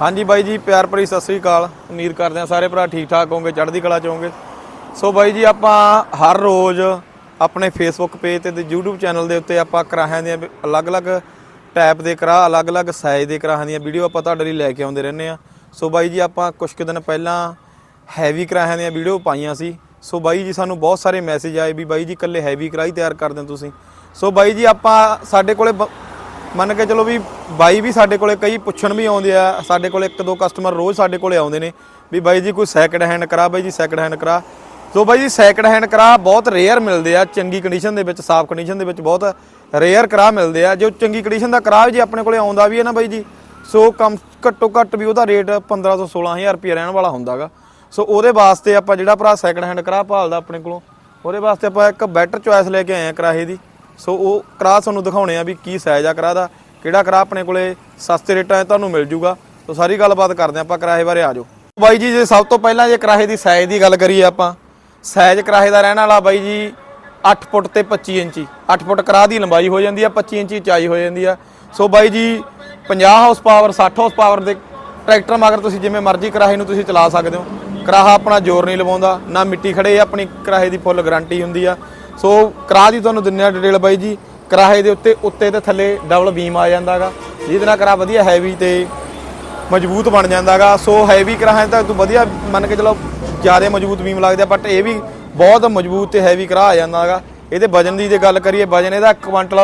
ਹਾਂਜੀ ਬਾਈ ਜੀ, ਪਿਆਰ ਭਰੀ ਸਤਿ ਸ੍ਰੀ ਅਕਾਲ। ਉਮੀਦ ਕਰਦੇ ਹਾਂ ਸਾਰੇ ਭਰਾ ਠੀਕ ਠਾਕ ਹੋਵੋਗੇ ਚੜ੍ਹਦੀ ਕਲਾ ਚ ਹੋਵੋਗੇ ਸੋ ਬਾਈ ਜੀ, ਆਪਾਂ ਹਰ ਰੋਜ਼ ਆਪਣੇ ਫੇਸਬੁੱਕ ਪੇਜ ਤੇ ਤੇ YouTube ਚੈਨਲ ਦੇ ਉੱਤੇ ਆਪਾਂ ਕਰਾਹਾਂ ਦੀਆਂ ਅਲੱਗ-ਅਲੱਗ ਟਾਈਪ ਦੇ ਕਰਾ ਅਲੱਗ-ਅਲੱਗ ਸਾਈਜ਼ ਦੇ ਕਰਾਹਾਂ ਦੀਆਂ ਵੀਡੀਓ ਆਪਾਂ ਤੁਹਾਡੇ ਲਈ ਲੈ ਕੇ ਆਉਂਦੇ ਰਹਿੰਦੇ ਆ ਸੋ ਬਾਈ ਜੀ, ਆਪਾਂ ਕੁਝ ਕੁ ਦਿਨ ਪਹਿਲਾਂ ਹੈਵੀ ਕਰਾਹਾਂ ਦੀਆਂ ਵੀਡੀਓ ਪਾਈਆਂ ਸੀ। ਸੋ ਬਾਈ ਜੀ, ਸਾਨੂੰ ਬਹੁਤ ਸਾਰੇ ਮੈਸੇਜ ਆਏ ਵੀ ਬਾਈ ਜੀ, ਇਕੱਲੇ ਹੈਵੀ ਕਰਾਈ ਤਿਆਰ ਕਰਦੇ ਹੋ ਤੁਸੀਂ। ਸੋ ਬਾਈ ਜੀ, ਆਪਾਂ ਸਾਡੇ ਕੋਲੇ ਬ- ਮੰਨ ਕੇ ਚਲੋ ਵੀ ਬਾਈ ਵੀ ਸਾਡੇ ਕੋਲੇ ਕਈ ਪੁੱਛਣ ਵੀ ਆਉਂਦੇ ਆ, ਸਾਡੇ ਕੋਲੇ ਇੱਕ ਦੋ ਕਸਟਮਰ ਰੋਜ਼ ਸਾਡੇ ਕੋਲੇ ਆਉਂਦੇ ਨੇ, ਵੀ ਬਾਈ ਜੀ ਕੋਈ ਸੈਕਿੰਡ ਹੈਂਡ ਕਰਾ, ਬਾਈ ਜੀ ਸੈਕਿੰਡ ਹੈਂਡ ਕਰਾ। ਸੋ ਬਾਈ ਜੀ ਸੈਕਿੰਡ ਹੈਂਡ ਕਰਾ ਬਹੁਤ ਰੇਅਰ ਮਿਲਦੇ ਆ, ਚੰਗੀ ਕੰਡੀਸ਼ਨ ਦੇ ਵਿੱਚ, ਸਾਫ਼ ਕੰਡੀਸ਼ਨ ਦੇ ਵਿੱਚ ਬਹੁਤ ਰੇਅਰ ਕਰਾ ਮਿਲਦੇ ਆ। ਜੋ ਚੰਗੀ ਕੰਡੀਸ਼ਨ ਦਾ ਕਰਾ ਵੀ ਜੇ ਆਪਣੇ ਕੋਲੇ ਆਉਂਦਾ ਵੀ ਹੈ ਨਾ ਬਾਈ ਜੀ, ਸੋ ਕਮ ਘੱਟੋ ਘੱਟ ਵੀ ਉਹਦਾ ਰੇਟ 15 ਤੋਂ 16000 ਰੁਪਏ ਰਹਿਣ ਵਾਲਾ ਹੁੰਦਾਗਾ। ਸੋ ਉਹਦੇ ਵਾਸਤੇ ਆਪਾਂ ਜਿਹੜਾ ਭਰਾ ਸੈਕਿੰਡ ਹੈਂਡ ਕਰਾ ਭਾਲਦਾ ਆਪਣੇ ਕੋਲੋਂ, ਉਹਦੇ ਵਾਸਤੇ ਆਪਾਂ ਇੱਕ ਬੈਟਰ ਚੁਆਇਸ ਲੈ ਕੇ ਆਏ ਆ ਕਰਾਹੇ ਦੀ। ਸੋ ਉਹ ਕਰਾ ਤੁਹਾਨੂੰ ਦਿਖਾਉਣੇ ਆ ਵੀ ਕੀ ਸਾਈਜ਼ ਆ ਕਰਾ ਦਾ, ਕਿਹੜਾ ਕਰਾ ਆਪਣੇ ਕੋਲੇ, ਸਸਤੇ ਰੇਟਾਂ 'ਚ ਤੁਹਾਨੂੰ ਮਿਲ ਜੂਗਾ। ਸੋ ਸਾਰੀ ਗੱਲਬਾਤ ਕਰਦੇ ਆ, ਆਪਾਂ ਕਰਾਹੇ ਬਾਰੇ ਆ ਜਾਓ। ਬਾਈ ਜੀ, ਜੇ ਸਭ ਤੋਂ ਪਹਿਲਾਂ ਜੇ ਕਰਾਹੇ ਦੀ ਸਾਈਜ਼ ਦੀ ਗੱਲ ਕਰੀਏ ਆਪਾਂ, ਸਾਈਜ਼ ਕਰਾਹੇ ਦਾ ਰਹਿਣ ਵਾਲਾ ਬਾਈ ਜੀ 8 ਫੁੱਟ ਤੇ 25 ਇੰਚੀ। 8 ਫੁੱਟ ਕਰਾ ਦੀ ਲੰਬਾਈ ਹੋ ਜਾਂਦੀ ਆ 25 ਇੰਚੀ ਉਚਾਈ ਹੋ ਜਾਂਦੀ ਆ। ਸੋ ਬਾਈ ਜੀ 50 ਹਾਰਸ ਪਾਵਰ 60 ਹਾਰਸ ਪਾਵਰ ਦੇ ਟਰੈਕਟਰ ਮਗਰ ਤੁਸੀਂ ਜਿਵੇਂ ਮਰਜ਼ੀ ਕਰਾਹੇ ਨੂੰ ਤੁਸੀਂ ਚਲਾ ਸਕਦੇ ਹੋ। ਕਰਾਹਾ ਆਪਣਾ ਜ਼ੋਰ ਨਹੀਂ ਲਵਾਉਂਦਾ, ਨਾ ਮਿੱਟੀ ਖੜੇ ਆਪਣੀ ਕਰਾਹੇ ਦੀ ਫੁੱਲ ਗਾਰੰਟੀ ਹੁੰਦੀ ਆ। ਸੋ ਕਰਾਹ ਦੀ ਤੁਹਾਨੂੰ ਦਿੰਨੇ ਆ ਡਿਟੇਲ ਬਾਈ ਜੀ। ਕਰਾਹੇ ਦੇ ਉੱਤੇ ਉੱਤੇ ਤੇ ਥੱਲੇ ਡਬਲ ਬੀਮ ਆ ਜਾਂਦਾਗਾ। ਜਿਹਦੇ ਨਾਲ ਕਰਾ ਵਧੀਆ ਹੈਵੀ ਤੇ ਮਜ਼ਬੂਤ ਬਣ ਜਾਂਦਾਗਾ। ਸੋ ਹੈਵੀ ਕਰਾਹਾਂ ਤਾਂ ਤੂੰ ਵਧੀਆ ਮੰਨ ਕੇ ਚਲੋ ਜ਼ਿਆਦਾ ਮਜ਼ਬੂਤ ਬੀਮ ਲੱਗਦੇ ਆ ਬਟ ਇਹ ਵੀ ਬਹੁਤ ਮਜ਼ਬੂਤ ਤੇ ਹੈਵੀ ਕਰਾ ਆ ਜਾਂਦਾਗਾ। ਇਹਦੇ ਵਜਨ ਦੀ ਜੇ ਗੱਲ ਕਰੀਏ, ਵਜਨ ਇਹਦਾ 1 ਕੁਇੰਟਲ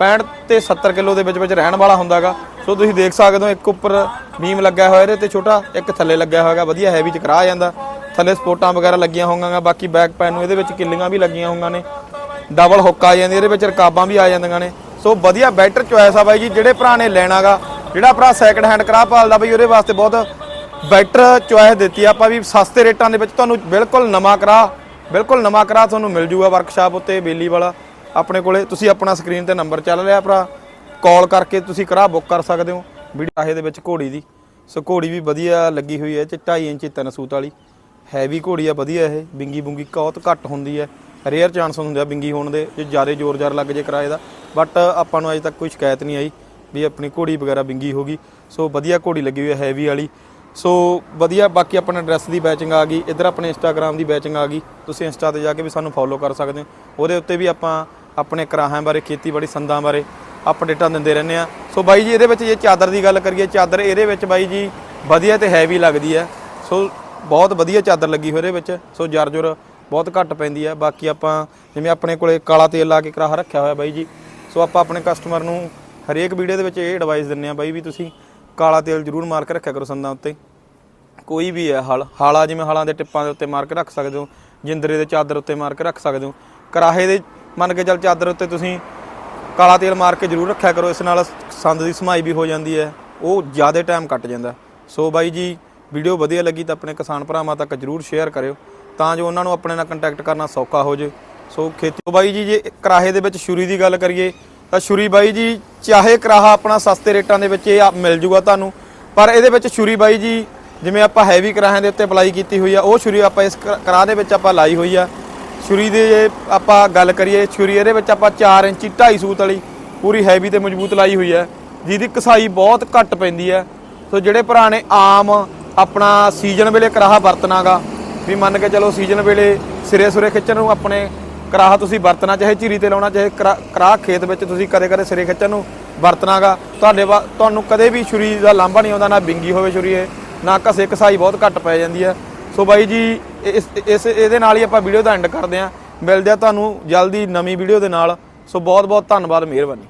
65 ਤੇ 70 ਕਿਲੋ ਦੇ ਵਿੱਚ ਵਿੱਚ ਰਹਿਣ ਵਾਲਾ ਹੁੰਦਾਗਾ। ਸੋ ਤੁਸੀਂ ਦੇਖ ਸਕਦੇ ਹੋ ਇੱਕ ਉੱਪਰ ਬੀਮ ਲੱਗਿਆ ਹੋਇਆ ਇਹਦੇ ਤੇ ਛੋਟਾ, ਇੱਕ ਥੱਲੇ ਲੱਗਿਆ ਹੋਇਆਗਾ। ਵਧੀਆ ਹੈਵੀ ਚ ਕਰਾ ਆ ਜਾਂਦਾ। ਥੱਲੇ ਸਪੋਰਟਾਂ ਵਗੈਰਾ ਲੱਗੀਆਂ ਹੋਣਗੀਆਂ ਬਾਕੀ ਬੈਕ ਪੈਨ ਨੂੰ ਇਹਦੇ ਵਿੱਚ ਕਿੱਲੀਆਂ ਵੀ ਲੱਗੀਆਂ ਹੋਣਗੀਆਂ ਨੇ, ਡਬਲ ਹੁੱਕ ਆ ਜਾਂਦੀ, ਇਹਦੇ ਵਿੱਚ ਰਕਾਬਾਂ ਵੀ ਆ ਜਾਂਦੀਆਂ ਨੇ। ਸੋ ਵਧੀਆ ਬੈਟਰ ਚੁਆਇਸ ਆ ਬਾਈ ਜੀ, ਜਿਹੜੇ ਭਰਾ ਨੇ ਲੈਣਾਗਾ ਜਿਹੜਾ ਭਰਾ ਸੈਕੰਡ ਹੈਂਡ ਕਰਾ ਪਾਲਦਾ ਬਈ, ਉਹਦੇ ਵਾਸਤੇ ਬਹੁਤ ਬੈਟਰ ਚੁਆਇਸ ਦਿੱਤੀ ਆਪਾਂ ਵੀ, ਸਸਤੇ ਰੇਟਾਂ ਦੇ ਵਿੱਚ ਤੁਹਾਨੂੰ ਬਿਲਕੁਲ ਨਵਾਂ ਕਰਾ ਬਿਲਕੁਲ ਨਵਾਂ ਕਰਾ ਤੁਹਾਨੂੰ ਮਿਲ ਜੂਗਾ ਵਰਕਸ਼ਾਪ ਉੱਤੇ, ਬੇਲੀ ਵਾਲਾ। ਆਪਣੇ ਕੋਲੇ, ਤੁਸੀਂ ਆਪਣਾ ਸਕਰੀਨ ਤੇ ਨੰਬਰ ਚੱਲ ਰਿਹਾ ਭਰਾ ਕਾਲ ਕਰਕੇ ਤੁਸੀਂ ਕਰਾ ਬੁੱਕ ਕਰ ਸਕਦੇ ਹੋ, ਵੀਡੀਓ ਆਹੇ ਦੇ ਵਿੱਚ ਘੋੜੀ ਦੀ। ਸੋ ਘੋੜੀ ਵੀ ਵਧੀਆ ਲੱਗੀ ਹੋਈ ਹੈ ਚ 2.5 ਇੰਚੀ ਤਿੰਨ ਸੂਤ ਵਾਲੀ। ਹੈਵੀ ਘੋੜੀ ਆ ਵਧੀਆ ਇਹ, ਬਿੰਗੀ ਬੁੰਗੀ ਬਹੁਤ ਘੱਟ ਹੁੰਦੀ ਹੈ। ਰੇਅਰ ਚਾਂਸ ਹੁੰਦੇ ਆ ਬਿੰਗੀ ਹੋਣ ਦੇ, ਜੇ ਜ਼ਿਆਦਾ ਜ਼ੋਰ ਜ਼ਾਰ ਲੱਗ ਜੇ ਕਿਰਾਏ ਦਾ। ਬਟ ਆਪਾਂ ਨੂੰ ਅਜੇ ਤੱਕ ਕੋਈ ਸ਼ਿਕਾਇਤ ਨਹੀਂ ਆਈ ਵੀ ਆਪਣੀ ਘੋੜੀ ਵਗੈਰਾ ਬਿੰਗੀ ਹੋ ਗਈ। ਸੋ ਵਧੀਆ ਘੋੜੀ ਲੱਗੀ ਹੋਈ ਹੈ, ਹੈਵੀ ਵਾਲੀ। ਸੋ ਵਧੀਆ, ਬਾਕੀ ਆਪਣਾ ਐਡਰੈਸ ਦੀ ਬੈਚਿੰਗ ਆ ਗਈ। ਇੱਧਰ ਆਪਣੇ ਇੰਸਟਾਗ੍ਰam ਦੀ ਬੈਚਿੰਗ ਆ ਗਈ। ਤੁਸੀਂ ਇੰਸਟਾ ਤੇ ਜਾ ਕੇ ਵੀ ਸਾਨੂੰ ਫੋਲੋ ਕਰ ਸਕਦੇ ਹੋ। ਉਹਦੇ ਉੱਤੇ ਵੀ ਆਪਾਂ ਆਪਣੇ ਕਰਾਹਾਂ ਬਾਰੇ, ਖੇਤੀਬਾੜੀ ਸੰਦਾਂ ਬਾਰੇ ਅਪਡੇਟਾਂ ਦਿੰਦੇ ਰਹਿੰਦੇ ਆ ਸੋ ਬਾਈ ਜੀ, ਇਹਦੇ ਵਿੱਚ ਜੇ ਚਾਦਰ ਦੀ ਗੱਲ ਕਰੀਏ, ਚਾਦਰ ਇਹਦੇ ਵਿੱਚ ਬਾਈ ਜੀ ਵਧੀਆ ਤੇ ਹੈਵੀ ਲੱਗਦੀ ਹੈ। ਸੋ ਬਹੁਤ ਵਧੀਆ ਚਾਦਰ ਲੱਗੀ ਹੋਈ ਇਹਦੇ ਵਿੱਚ। ਸੋ ਜਰਜੁਰ ਬਹੁਤ ਘੱਟ ਪੈਂਦੀ ਹੈ ਬਾਕੀ ਆਪਾਂ ਜਿਵੇਂ ਆਪਣੇ ਕੋਲੇ ਕਾਲਾ ਤੇਲ ਲਾ ਕੇ ਕਰਾਹ ਰੱਖਿਆ ਹੋਇਆ ਬਾਈ ਜੀ। ਸੋ ਆਪਾਂ ਆਪਣੇ ਕਸਟਮਰ ਨੂੰ ਹਰੇਕ ਵੀਡੀਓ ਦੇ ਵਿੱਚ ਇਹ ਐਡਵਾਈਸ ਦਿੰਨੇ ਆ ਬਾਈ ਵੀ ਤੁਸੀਂ ਕਾਲਾ ਤੇਲ ਜ਼ਰੂਰ ਮਾਰ ਕੇ ਰੱਖਿਆ ਕਰੋ ਸੰਦਾਂ ਉੱਤੇ। ਕੋਈ ਵੀ ਹੈ ਹਲ, ਹਾਲਾ ਜਿਵੇਂ ਹਾਲਾਂ ਦੇ ਟਿੱਪਾਂ ਦੇ ਉੱਤੇ ਮਾਰ ਕੇ ਰੱਖ ਸਕਦੇ ਹੋ, ਜਿੰਦਰੇ ਦੇ ਚਾਦਰ ਉੱਤੇ ਮਾਰ ਕੇ ਰੱਖ ਸਕਦੇ ਹੋ। ਕਰਾਹੇ ਦੇ, ਮੰਨ ਕੇ ਚੱਲ ਚਾਦਰ ਉੱਤੇ ਤੁਸੀਂ ਕਾਲਾ ਤੇਲ ਮਾਰ ਕੇ ਜ਼ਰੂਰ ਰੱਖਿਆ ਕਰੋ, ਇਸ ਨਾਲ ਸੰਦ ਦੀ ਸਮਾਈ ਵੀ ਹੋ ਜਾਂਦੀ ਹੈ, ਉਹ ਜ਼ਿਆਦਾ ਟਾਈਮ ਕੱਟ ਜਾਂਦਾ। ਸੋ ਬਾਈ ਜੀ ਵੀਡੀਓ ਵਧੀਆ ਲੱਗੀ ਤਾਂ ਆਪਣੇ ਕਿਸਾਨ ਭਰਾਵਾਂ ਤੱਕ ਜ਼ਰੂਰ ਸ਼ੇਅਰ ਕਰਿਓ, ਤਾਂ ਜੋ ਉਹਨਾਂ ਨੂੰ ਆਪਣੇ ਨਾਲ ਕੰਟੈਕਟ ਕਰਨਾ ਸੌਖਾ ਹੋ ਜੇ। ਸੋ ਖੇਤੀ ਬਾਈ ਜੀ, ਜੇ ਕਰਾਹੇ ਦੇ ਵਿੱਚ ਛੁਰੀ ਦੀ ਗੱਲ ਕਰੀਏ, ਤਾਂ ਛੁਰੀ ਬਾਈ ਜੀ, ਚਾਹੇ ਕਰਾਹਾ ਆਪਣਾ ਸਸਤੇ ਰੇਟਾਂ ਦੇ ਵਿੱਚ ਇਹ ਆ- ਮਿਲ ਜੂਗਾ ਤੁਹਾਨੂੰ, ਪਰ ਇਹਦੇ ਵਿੱਚ ਛੁਰੀ ਬਾਈ ਜੀ, ਜਿਵੇਂ ਆਪਾਂ ਹੈਵੀ ਕਰਾਹਾਂ ਦੇ ਉੱਤੇ ਅਪਲਾਈ ਕੀਤੀ ਹੋਈ ਆ, ਉਹ ਛੁਰੀ ਆਪਾਂ ਇਸ ਕਰਾਹ ਦੇ ਵਿੱਚ ਆਪਾਂ ਲਾਈ ਹੋਈ ਆ। ਛੁਰੀ ਦੇ ਜੇ ਆਪਾਂ ਗੱਲ ਕਰੀਏ, ਛੁਰੀ ਇਹਦੇ ਵਿੱਚ ਆਪਾਂ 4 ਇੰਚੀ 2.5 ਸੂਤ ਵਾਲੀ ਪੂਰੀ ਹੈਵੀ ਤੇ ਮਜ਼ਬੂਤ ਲਾਈ ਹੋਈ ਹੈ ਜਿਹਦੀ ਕਸਾਈ ਬਹੁਤ ਘੱਟ ਪੈਂਦੀ ਹੈ ਸੋ ਜਿਹੜੇ ਭਰਾ ਨੇ ਆਮ ਆਪਣਾ ਸੀਜ਼ਨ ਵੇਲੇ ਕਰਾਹਾ ਵਰਤਨਾਗਾ ਵੀ ਮੰਨ ਕੇ ਚਲੋ ਸੀਜ਼ਨ ਵੇਲੇ ਸਿਰੇ ਸੁਰੇ ਖਿੱਚਣ ਨੂੰ ਆਪਣੇ ਕਰਾਹਾ ਤੁਸੀਂ ਵਰਤਣਾ, ਚਾਹੇ ਝੀਰੀ ਤੇ ਲਾਉਣਾ, ਚਾਹੇ ਕਰਾ- ਕਰਾਹ ਖੇਤ ਵਿੱਚ ਤੁਸੀਂ ਕਦੇ ਕਦੇ ਸਿਰੇ ਖਿੱਚਣ ਨੂੰ ਵਰਤਨਾਗਾ ਤੁਹਾਡੇ ਵਾ- ਤੁਹਾਨੂੰ ਕਦੇ ਵੀ ਛੁਰੀ ਦਾ ਲਾਂਭਾ ਨਹੀਂ ਆਉਂਦਾ, ਨਾ ਬਿੰਗੀ ਹੋਵੇ ਛੁਰੀ ਇਹ, ਨਾ ਘਸੇ ਕਸਾਈ ਬਹੁਤ ਘੱਟ ਪੈ ਜਾਂਦੀ ਹੈ। ਸੋ ਬਾਈ ਜੀ ਇਸ ਇਸ ਇਹਦੇ ਨਾਲ ਹੀ ਆਪਾਂ ਵੀਡੀਓ ਦਾ ਐਂਡ ਕਰਦੇ ਆਂ ਮਿਲਦੇ ਆ ਤੁਹਾਨੂੰ ਜਲਦੀ ਨਵੀਂ ਵੀਡੀਓ ਦੇ ਨਾਲ। ਸੋ ਬਹੁਤ ਬਹੁਤ ਧੰਨਵਾਦ, ਮਿਹਰਬਾਨੀ।